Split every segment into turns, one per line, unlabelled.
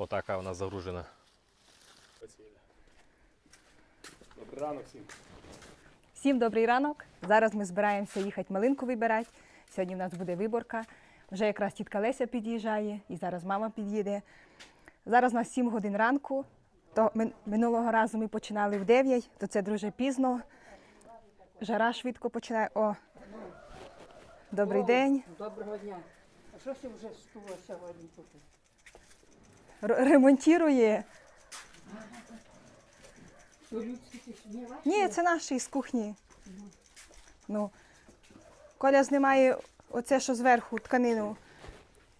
Отака вона загружена.
Добрий ранок всім.
Всім добрий ранок. Зараз ми збираємося їхати малинку вибирати. Сьогодні в нас буде виборка. Вже якраз тітка Леся під'їжджає, і зараз мама під'їде. Зараз у нас 7 годин ранку. То минулого разу ми починали в 9, то це дуже пізно. Жара швидко починає. О, добрий
О,
день.
Доброго дня. А що ти вже стуло сьогодні тут?
Ремонтує. Ні, це наші із кухні. Ну, Коля знімає оце, що зверху тканину,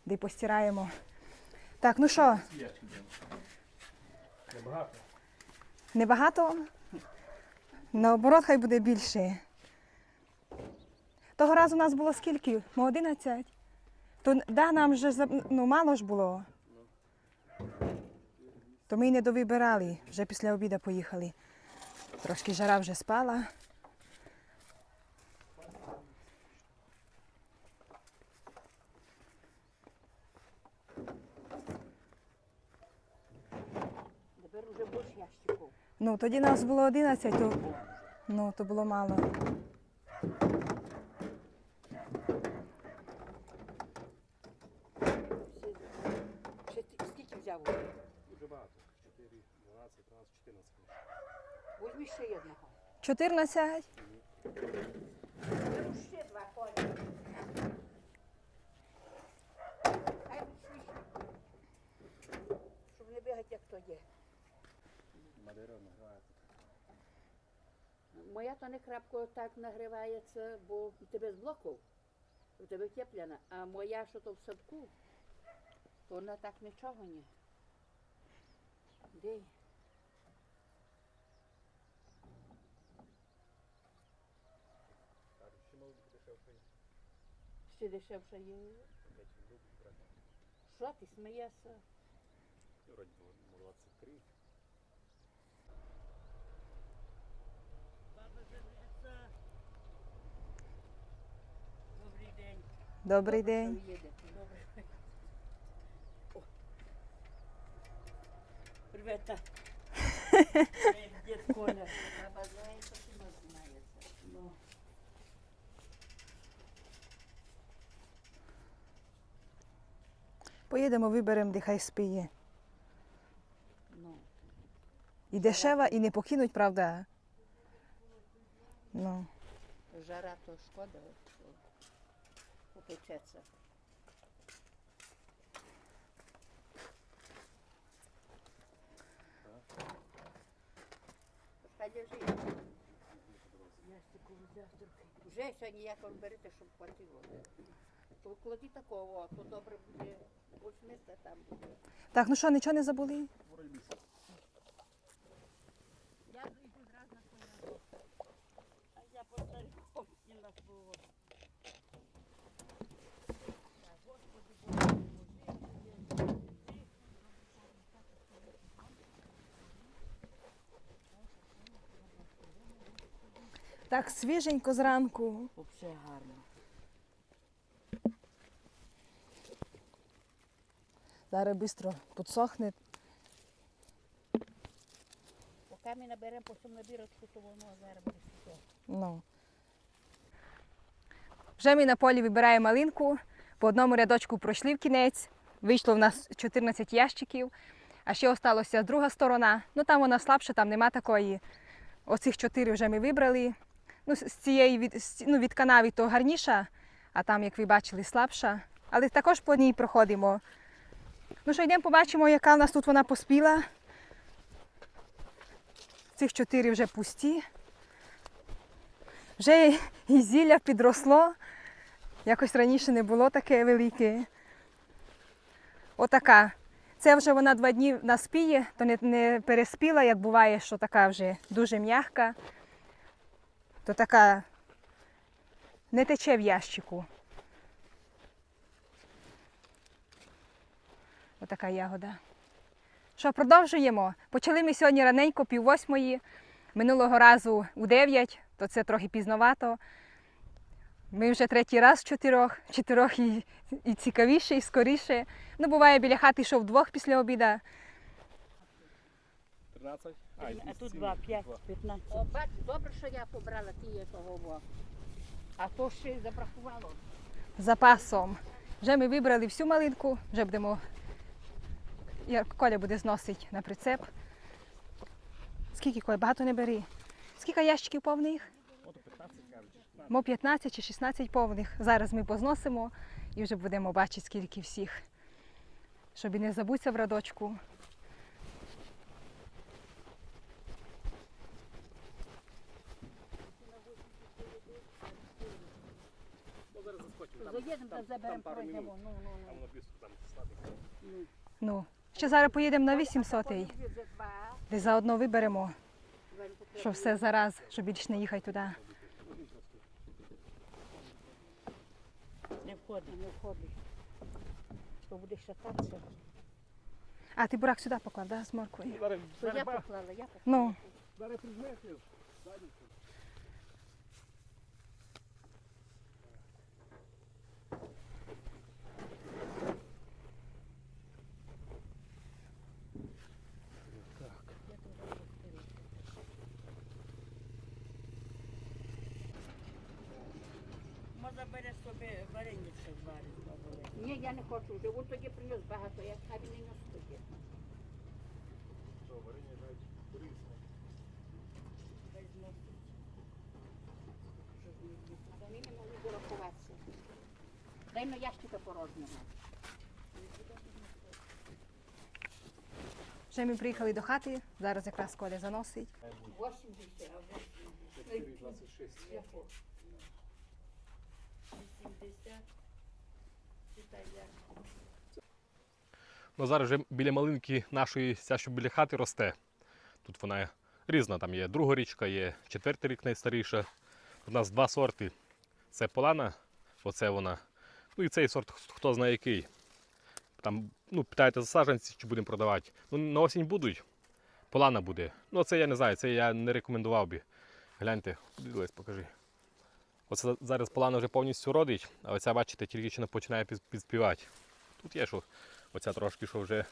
де постираємо. Так, ну що,
Небагато.
небагато? Наоборот, хай буде більше. Того разу у нас було скільки? Ми 11. То да, нам вже ну, мало ж було. То ми й не довибирали, вже після обіду поїхали. Трошки жара вже спала.
Тепер уже більше ящиків.
Ну, тоді нас було 11, то, ну, то було мало.
Скільки взяв?
Багато. 4, 12, 13, 14.
Возьми ще одного.
14.
Беру ще два коля. Хай швидше. Щоб не бігати, як то є.
Мадера награє.
Моя то не крапко так нагрівається, бо у тебе з блоку, у тебе тепляна, а моя, що то в садку, то вона так нічого не. Де?
Ще мав бути дешевше.
Ще дешевше є. Що ти смієшся?
Вроді було 23.
Добрий день.
Добрий день.
Добре. О. Привет. Привет, Коля. Баба знає, що ти нас знаєш. Ну.
Поїдемо, виберемо, де хай спіє.
Ну.
І дешева, і не покинуть, правда? Ну.
Жара то шкода, що попечеться. Хай держи. Ястику взяв трохи. Вже сьогодні як вам берете, щоб хватило. То кладі такого, то добре буде. Ось місце там буде.
Так, ну що, нічого не забули?
Я йду зразу на коня. А я повторю, не на свого.
Так, свіженько зранку.
Взагалі гарно.
Зараз швидко підсохне.
Поки ми наберемо потім набірочку, то воно зараз буде.
Ну. Вже ми на полі вибираємо малинку. По одному рядочку пройшли в кінець. Вийшло в нас 14 ящиків. А ще осталася друга сторона. Ну там вона слабша, там нема такої. Оцих чотири вже ми вибрали. Ну, з цієї від, ну, від канави то гарніша, а там, як ви бачили, слабша. Але також по ній проходимо. Ну що, йдемо побачимо, яка в нас тут вона поспіла. Цих чотири вже пусті. Вже і зілля підросло. Якось раніше не було таке велике. Отака. Це вже вона два дні наспіє, то не, не переспіла, як буває, що така вже дуже м'яка. То така не тече в ящику. Отака ягода. Що, продовжуємо? Почали ми сьогодні раненько, пів восьмої. Минулого разу у 9, то це трохи пізновато. Ми вже третій раз в чотирьох, чотирьох і, і цікавіше, і скоріше. Ну, буває, біля хати йшов вдвох після обіда.
13?
А тут 2, 5, 15.
О, бач, добре, що я побрала тіє того. А то ще й забракувало.
запасом. Вже ми вибрали всю малинку, вже будемо. Коля буде зносити на прицеп. Скільки Коля? Багато не бери. Скільки ящиків повних?
Ото 15 кажуть. чи 16.
Мо 15 чи 16 повних. Зараз ми позносимо і вже будемо бачити, скільки всіх. Щоб і не забутися в радочку.
Ну, зараз заскочимо. Там,
Заїдемо та заберемо, пройдемо. Ну, ну,
Там
ну. ну.
Ще зараз поїдемо на 800
Вже два,
де заодно виберемо, що все зараз, щоб більше не їхати туди.
Не входить.
Не входить. То буде шататися.
А, ти бурак сюди поклав, да, з морквою?
Я поклала, я поклала.
Ну,
зараз прижмете.
Бере собі вареничка зварить.
Ні, я не хочу вже. От тоді приніс багато, я хай не нес тоді.
Що, варення навіть корисне.
Вони не могли дорахуватися. Дай на ящика порожнього.
вже ми приїхали до хати, зараз якраз Коля заносить.
80.
4, 26.
80. Читай, я.
Ну, зараз вже біля малинки нашої, ця, що біля хати росте. Тут вона різна, там є друга річка, є четвертий рік найстаріша. У нас два сорти. Це полана, оце вона. Ну і цей сорт, хто знає який. Там, ну, питаєте за чи будемо продавати. Ну, на осінь будуть. Полана буде. Ну, це я не знаю, це я не рекомендував би. Гляньте, дивись, покажи. Оце зараз полана вже повністю родить, а оця, бачите, тільки ще не починає підспівати. Тут є що Оця трошки, що вже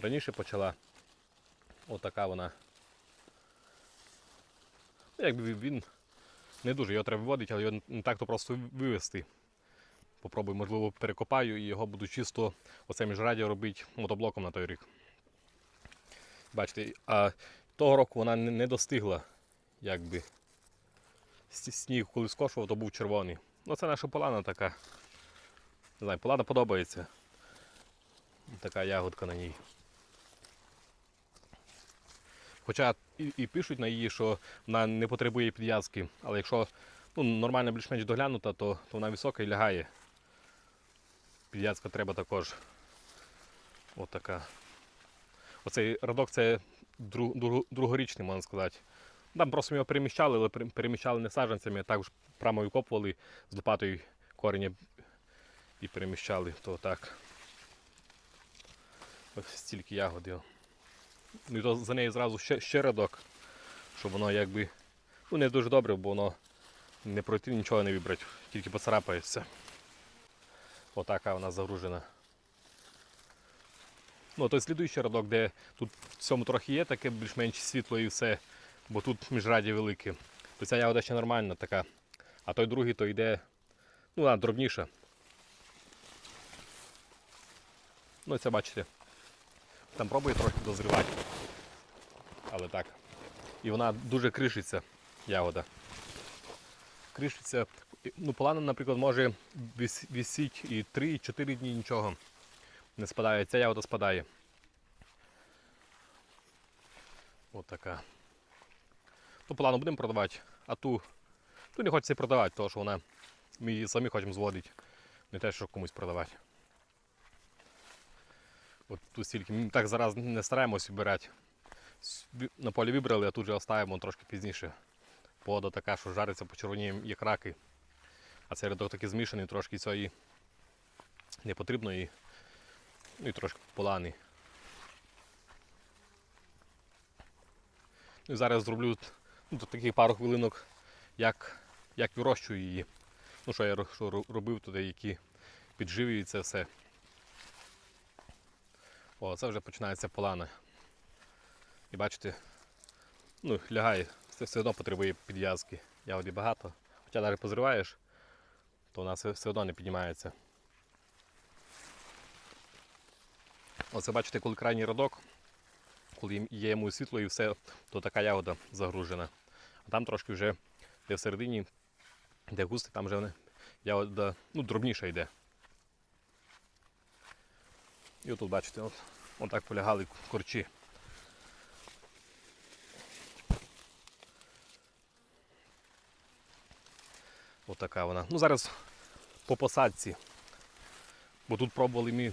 раніше почала. Отака вона. Ну, якби він не дуже його треба виводити, але його не так то просто вивезти. Попробую, можливо, перекопаю і його буду чисто оце міжрадіо робити мотоблоком на той рік. Бачите, а того року вона не достигла, якби. Сніг, коли скошував, то був червоний. Ну, це наша полана така. Не знаю, полана подобається. Така ягодка на ній. Хоча і, і пишуть на її, що вона не потребує підв'язки, але якщо ну, нормально більш-менш доглянута, то, то вона висока і лягає. Підв'язка треба також. От така. Оцей радок це друг, друг, другорічний, можна сказати. Там просто його переміщали, але переміщали не саджанцями, а також прямо викопували з лопатою коріння і переміщали. То так. Ось стільки ягод. його. Ну і то за нею зразу ще, ще рядок, щоб воно якби. Ну не дуже добре, бо воно не пройти нічого не вибрати, тільки поцарапається. Отака вона загружена. Ну, той слідуючий рядок, де тут в цьому трохи є таке більш-менш світло і все, бо тут міжраді велике. То ця ягода ще нормальна така. А той другий то йде, ну, вона дробніша. Ну, це бачите. Там пробує трохи дозрівати. Але так. І вона дуже кришиться, ягода. Кришиться. Ну, полана, наприклад, може вис- і 3-4 дні нічого не спадає. Ця ягода спадає. От така. Ту полану будемо продавати, а ту, ту не хочеться продавати, тому що вона ми її самі хочемо зводити. Не те, що комусь продавати. От тут стільки. Ми так зараз не стараємось вибирати. На полі вибрали, а тут же оставимо трошки пізніше. Погода така, що жариться почервоніє, як раки. А цей рядок такий змішаний, трошки цієї не потрібно і, ну, і трошки поланий. Ну, і зараз зроблю ну, таких пару хвилинок, як, як вирощую її. Ну, що я що робив туди, які підживлюють це все. О, це вже починається полана. І бачите, ну, лягає, це все одно потребує підв'язки. Ягоді багато. Хоча навіть позриваєш, то вона все, все одно не піднімається. Оце бачите, коли крайній родок, коли є йому світло і все, то така ягода загружена. А там трошки вже де всередині, де густи, там вже вони- ягода ну, дробніша йде. І отут бачите, от, отак полягали корчі. Отака вона. Ну зараз по посадці. Бо тут пробували ми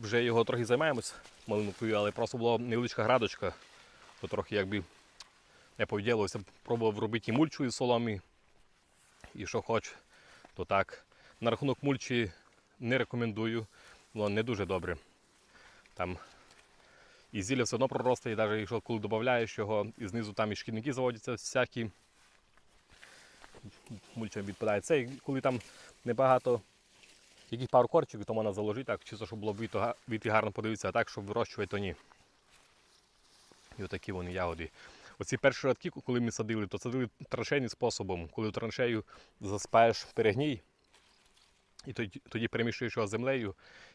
вже його трохи займаємось малинкою, але просто була невеличка градочка, то трохи якби не повділося. Пробував робити і мульчу із соломи, і що хоч, то так. На рахунок мульчі не рекомендую, воно не дуже добре. Там і зілля все одно проросте, і навіть якщо коли додаєш його, і знизу там і шкідники заводяться всякі. Мульча відпадає. Це коли там небагато яких пару корчиків, то можна заложити так, чисто, щоб було га- гарно подивитися, а так, щоб вирощувати, то ні. І отакі вони ягоди. Оці перші радки, коли ми садили, то садили траншейним способом, коли траншею засипаєш перегній, і тоді, тоді перемішуєш його з землею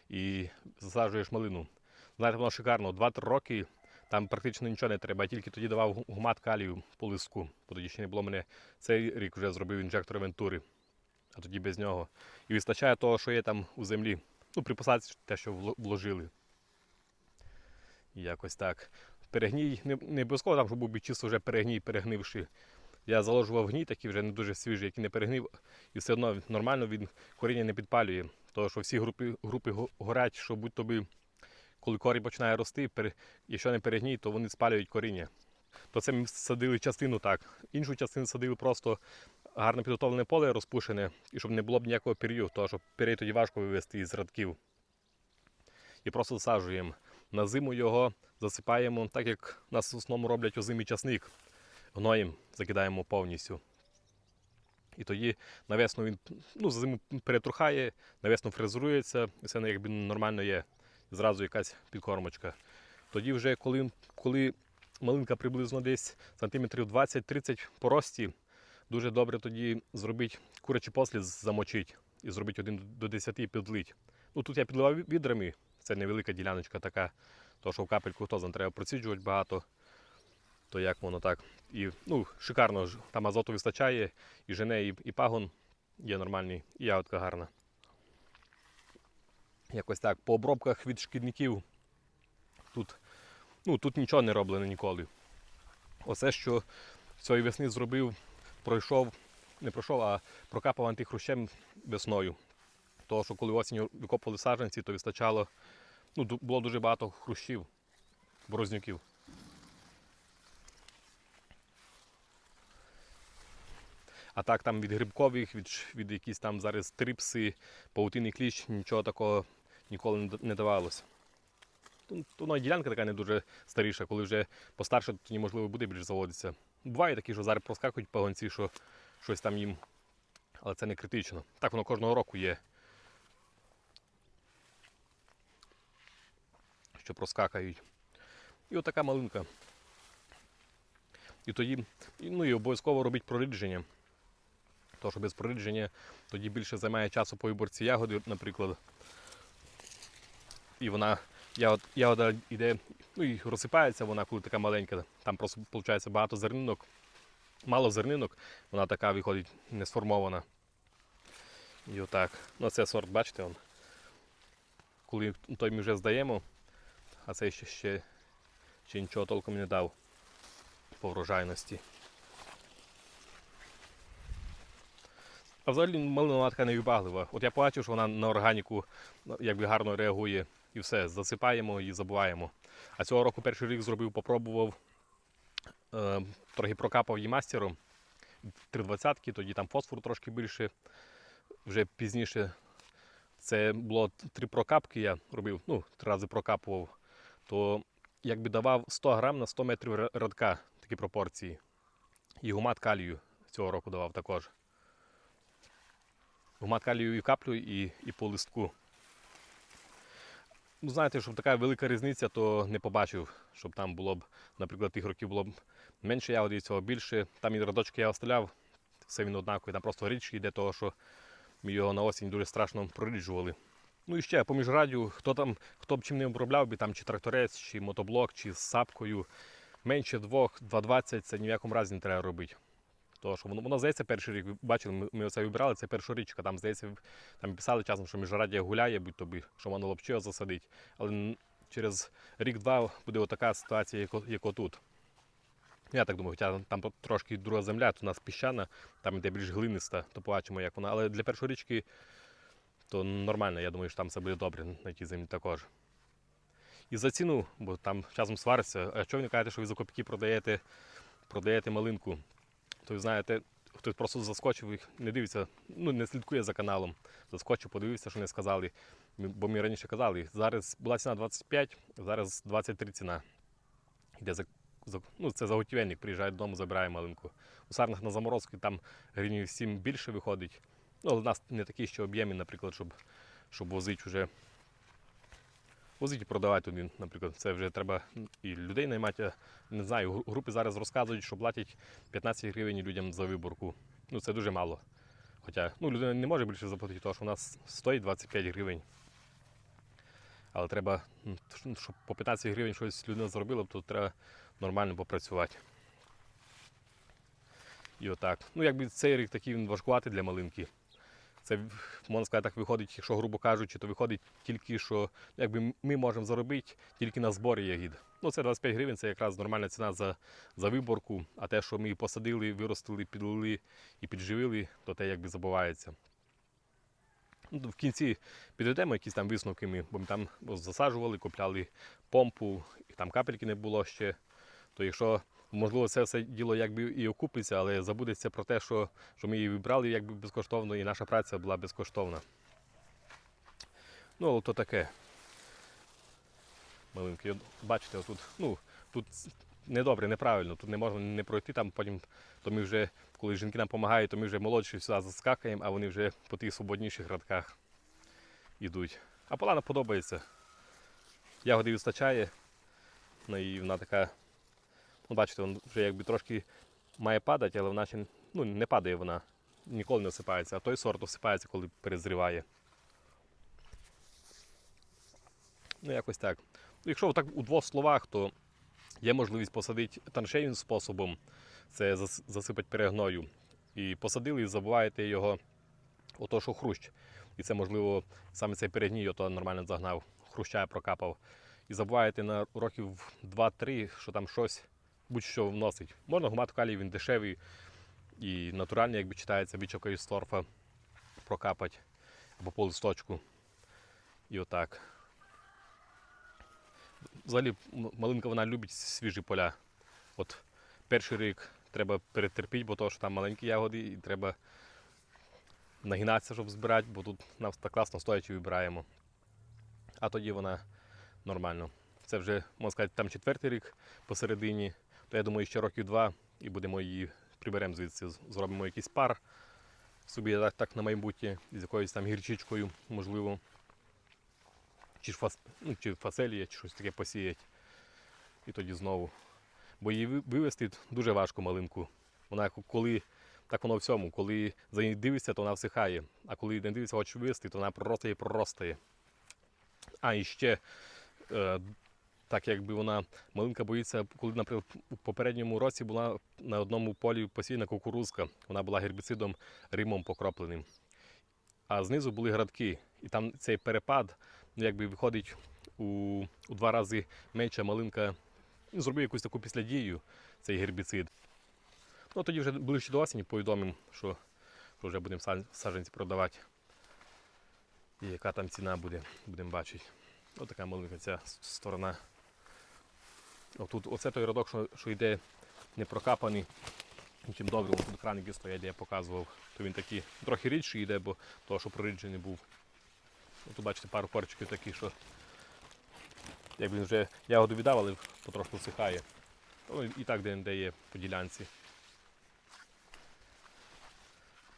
і засаджуєш малину. Знаєте, воно шикарно, 2-3 роки там практично нічого не треба, я тільки тоді давав гумат калію по лиску, бо тоді ще не було мене. Цей рік вже зробив інжектор Вентури, а тоді без нього. І вистачає того, що є там у землі. Ну, при посадці те, що вложили. Якось так. Перегній не, не обов'язково там, щоб був чисто вже перегній, перегнивши. Я заложував гній, такий вже не дуже свіжий, який не перегнив, і все одно нормально він коріння не підпалює. Тому що всі групи, групи горять, що будь-то би, коли корінь починає рости, пере- якщо не перегній, то вони спалюють коріння. То це ми садили частину так. Іншу частину садили просто гарно підготовлене поле розпушене, і щоб не було б ніякого пір'ю, тому що пір'я тоді важко вивезти із радків. І просто засаджуємо. На зиму його засипаємо, так як нас в основному роблять озимий часник. Гноєм закидаємо повністю. І тоді на весну він ну, зиму перетрухає, на весну фрезерується, і все якби нормально є. Зразу якась підкормочка. Тоді вже коли, коли малинка приблизно десь сантиметрів 20-30 по рості, дуже добре тоді зробити курячий послід замочити і зробити 1 до 10 і підлить. Ну, тут я підливав відрами, це невелика діляночка така, то що в капельку хто треба проціджувати багато, то як воно так. І ну, шикарно, там азоту вистачає, і жене, і, і пагон є нормальний, і ягодка гарна. Якось так. По обробках від шкідників тут, ну, тут нічого не роблено ніколи. Оце, що цієї весни зробив, пройшов, не пройшов, а прокапав антихрущем весною. Тому що коли осінню викопували саджанці, то вистачало, ну, було дуже багато хрущів, борознюків. А так там від грибкових, від, від якісь там зараз трипси, паутинний кліщ, нічого такого ніколи не давалося. Воно ділянка така не дуже старіша, коли вже постарше, то неможливо буде більше заводитися. Буває такі, що зараз проскакують пагонці, що щось там їм, але це не критично. Так воно кожного року є. Що проскакають. І отака малинка. І тоді, ну і обов'язково робіть прорідження. Що без прорідження тоді більше займає часу по виборці ягоди, наприклад. І вона, ягод, ягода йде, ну і розсипається вона, коли така маленька. Там просто виходить багато зернинок, мало зернинок, вона така виходить не сформована. І отак. Ну це сорт, бачите, он. коли той ми вже здаємо, а цей ще, ще, ще нічого толком не дав по врожайності. А взагалі малина така невибаглива. От я побачив, що вона на органіку ну, якби гарно реагує і все, засипаємо і забуваємо. А цього року перший рік зробив, попробував, е, трохи прокапав її мастером. 320-ки, тоді там фосфору трошки більше. Вже пізніше це було три прокапки, я робив, ну, три рази прокапував, то якби давав 100 грам на 100 метрів ра- радка, такі пропорції. І гумат калію цього року давав також. гумат калію і каплю, і, і по листку. Ну, знаєте, щоб така велика різниця, то не побачив, щоб там було б, наприклад, тих років було б менше ягоди, цього більше. Там і радочки я оставляв, все він однаковий, там просто річ йде того, що його на осінь дуже страшно проріджували. Ну і ще по міжрадю, хто там, хто б чим не обробляв би, там чи тракторець, чи мотоблок, чи з сапкою, менше двох, 2,20 це ні в якому разі не треба робити. Тому що воно, воно здається, перший рік, бачили, ми, оце вибирали, це перша річка, там здається, там писали часом, що міжрадія гуляє, будь тобі, що воно лопче засадить. Але через рік-два буде отака ситуація, як, отут. Я так думаю, хоча там трошки друга земля, то у нас піщана, там іде більш глиниста, то побачимо, як вона. Але для першої річки то нормально, я думаю, що там все буде добре на тій землі також. І за ціну, бо там часом свариться, а що ви кажете, що ви за копійки продаєте, продаєте малинку, то ви знаєте, хтось просто заскочив і не дивиться, ну не слідкує за каналом. Заскочив, подивився, що не сказали. Бо ми раніше казали, зараз була ціна 25, зараз 23 ціна. Йде за, за, ну, це заготівельник, приїжджає додому, забирає малинку. У сарнах на заморозку там гривнів 7 більше виходить. Ну, але в нас не такі ще об'єми, наприклад, щоб, щоб возити вже. Возити і продавати туди, наприклад, це вже треба і людей наймати. Не знаю, групи зараз розказують, що платять 15 гривень людям за виборку. Ну це дуже мало. Хоча ну, людина не може більше заплатити, тому що у нас стоїть 25 гривень. Але треба, щоб по 15 гривень щось людина зробила, то треба нормально попрацювати. І отак. Ну, якби цей рік такий він важкуватий для малинки. Це, можна сказати, так виходить, якщо грубо кажучи, то виходить тільки, що якби ми можемо заробити тільки на зборі ягід. Ну, це 25 гривень, це якраз нормальна ціна за, за виборку, а те, що ми посадили, виростили, підлили і підживили, то те якби забувається. Ну, в кінці підведемо якісь там висновки ми, бо ми там засаджували, купляли помпу, і там капельки не було ще. То якщо можливо це все діло якби і окупиться, але забудеться про те, що, що ми її вибрали якби безкоштовно, і наша праця була безкоштовна. Ну, але то таке. Маленький. Бачите, отут, ну, тут недобре, неправильно, тут не можна не пройти, там потім, то ми вже, коли жінки нам допомагають, то ми вже молодші сюди заскакаємо, а вони вже по тих свободніших радках йдуть. А полана подобається. Ягоди вистачає, ну і вона така Ну, бачите, він вже якби трошки має падати, але вона ще ну, не падає вона. Ніколи не осипається, а той сорт осипається, коли перезріває. Ну, якось так. Якщо так у двох словах, то є можливість посадити траншейним способом, це засипати перегною. І посадили, і забуваєте його, ото що хрущ. І це, можливо, саме цей перегній ото нормально загнав, хруща прокапав. І забуваєте на років 2-3, що там щось будь-що вносить. Можна гумат калій, він дешевий і натуральний, якби читається, бічока із торфа прокапати або по листочку. І отак. Взагалі малинка вона любить свіжі поля. От перший рік треба перетерпіти, бо то, що там маленькі ягоди, і треба нагинатися, щоб збирати, бо тут нас так класно стоячи вибираємо. А тоді вона нормально. Це вже, можна сказати, там четвертий рік посередині, то я думаю, ще років два і будемо її приберемо звідси, зробимо якийсь пар собі так, так на майбутнє, з якоюсь там гірчичкою, можливо. Чи, фас, ну, чи фаселія, чи щось таке посіять. І тоді знову. Бо її вивезти дуже важко малинку. Вона коли, так воно всьому, коли за нею дивишся, то вона всихає. А коли не дивишся, хочеш вивезти, то вона проростає і проростає. А, і ще е, так якби вона малинка боїться, коли, наприклад, у попередньому році була на одному полі посіяна кукурузка, вона була гербіцидом римом покропленим. А знизу були градки, і там цей перепад, ну, якби виходить у, у два рази менша малинка. Зробив якусь таку післядію, цей гербіцид. Ну, тоді вже ближче до осені повідомимо, що, що вже будемо са- саджанці продавати. І яка там ціна буде, будемо бачити. Ось така маленька ця сторона. Отут, оце той рядок, що, що йде не прокапаний. Чим добре, тут краники стоять, де я показував, то він такий трохи рідший йде, бо того, що проріджений був. Тут бачите пару корчиків такі, що як він вже ягоду віддав, але потрошку всихає. Ну, і так де-де є по ділянці.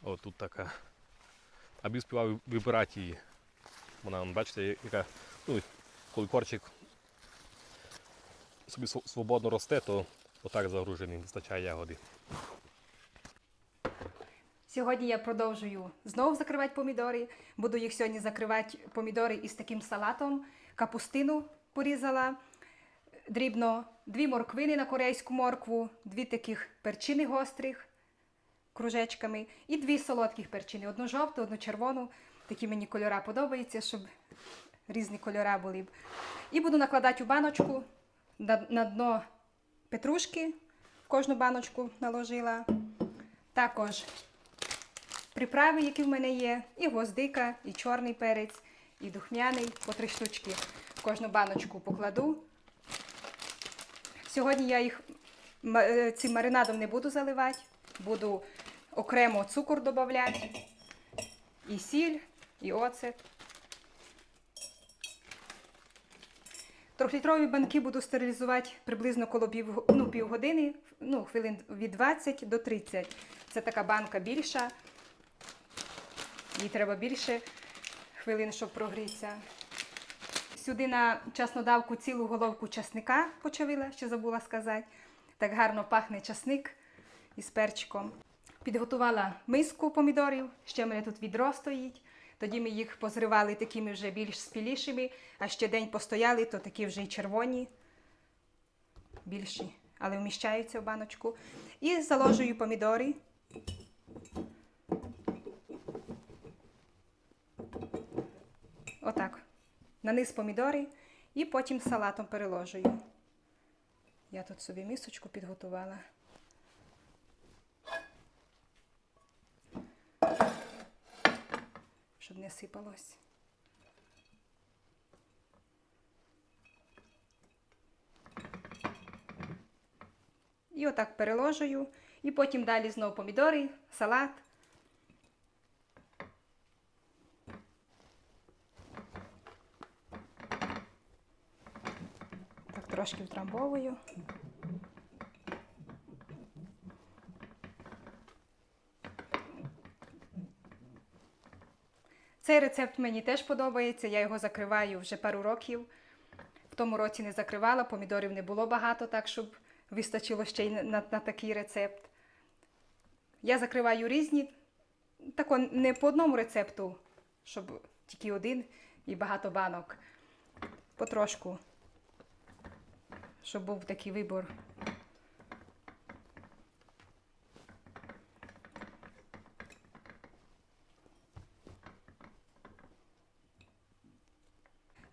О, тут така. аби співав вибирати її. Вона, бачите, яка, ну, коли корчик собі свободно росте, то отак загружений, вистачає ягоди.
Сьогодні я продовжую знову закривати помідори. Буду їх сьогодні закривати помідори із таким салатом. Капустину порізала дрібно, дві морквини на корейську моркву, дві таких перчини гострих кружечками і дві солодких перчини. Одну жовту, одну червону. Такі мені кольора подобаються, щоб різні кольора були. І буду накладати у баночку на, дно петрушки. В кожну баночку наложила. Також приправи, які в мене є, і гвоздика, і чорний перець, і духмяний, по три штучки. В кожну баночку покладу. Сьогодні я їх е, цим маринадом не буду заливати, буду окремо цукор додавати, і сіль, і оцет. Трьохлітрові банки буду стерилізувати приблизно коло пів, ну, півгодини, ну, хвилин від 20 до 30. Це така банка більша. Їй треба більше хвилин, щоб прогрітися. Сюди на часнодавку цілу головку часника почавила, що забула сказати. Так гарно пахне часник із перчиком. Підготувала миску помідорів, ще в мене тут відро стоїть. Тоді ми їх позривали такими вже більш спілішими, а ще день постояли, то такі вже й червоні, більші, але вміщаються в баночку. І заложую помідори. Отак. На низ помідори і потім салатом переложую. Я тут собі мисочку підготувала. Щоб не сипалось. І отак переложую. І потім далі знову помідори, салат. Так трошки втрамбовую. Цей рецепт мені теж подобається, я його закриваю вже пару років. В тому році не закривала, помідорів не було багато, так щоб вистачило ще й на, на, на такий рецепт. Я закриваю різні, тако не по одному рецепту, щоб тільки один і багато банок. Потрошку щоб був такий вибор.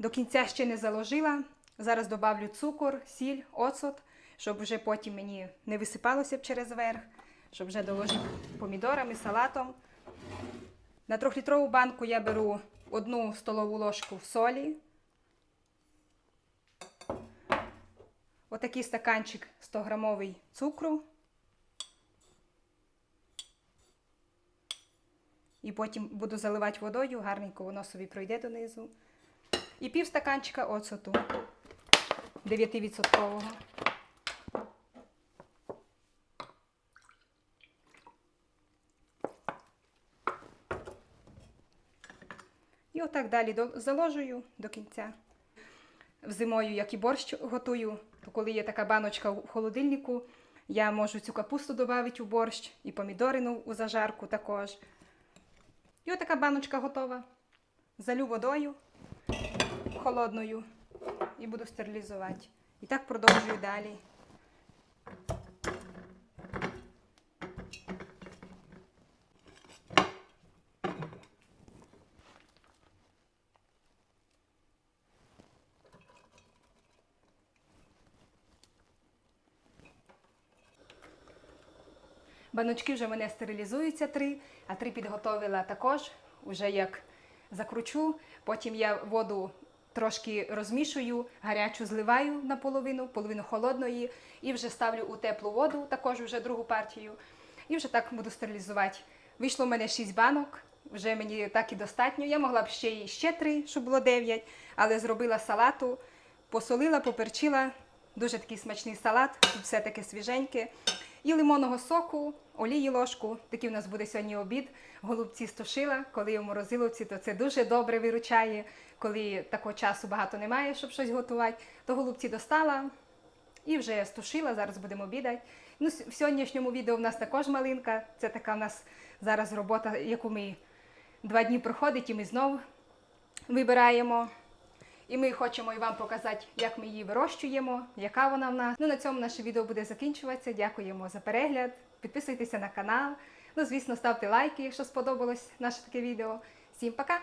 До кінця ще не заложила. Зараз добавлю цукор, сіль, оцот, щоб вже потім мені не висипалося б через верх, щоб вже доложити помідорами, салатом. На трьохлітрову банку я беру одну столову ложку солі. Отакий стаканчик 100 грамовий цукру. І потім буду заливати водою, гарненько воно собі пройде донизу. І пів стаканчика оцету 9%. І отак далі заложую до кінця. Зимою, як і борщ готую, то коли є така баночка в холодильнику, я можу цю капусту додати у борщ і помідорину у зажарку також. І отака баночка готова. Залю водою холодною і буду стерилізувати. І так продовжую далі. Баночки вже в мене стерилізуються три, а три підготовила також, уже як закручу. Потім я воду трошки розмішую, гарячу зливаю наполовину, половину холодної, і вже ставлю у теплу воду, також вже другу партію. І вже так буду стерилізувати. Вийшло в мене 6 банок, вже мені так і достатньо. Я могла б ще й ще три, щоб було 9, але зробила салату, посолила, поперчила. Дуже такий смачний салат, все таке свіженьке. І лимонного соку, олії ложку. Такий у нас буде сьогодні обід. Голубці стушила, коли в морозиловці, то це дуже добре виручає. Коли такого часу багато немає, щоб щось готувати, то голубці достала і вже стушила. Зараз будемо обідати. Ну, в сьогоднішньому відео в нас також малинка. Це така в нас зараз робота, яку ми два дні проходить, і ми знову вибираємо. І ми хочемо і вам показати, як ми її вирощуємо, яка вона в нас. Ну на цьому наше відео буде закінчуватися. Дякуємо за перегляд. Підписуйтеся на канал. Ну, звісно, ставте лайки, якщо сподобалось наше таке відео. Всім пока!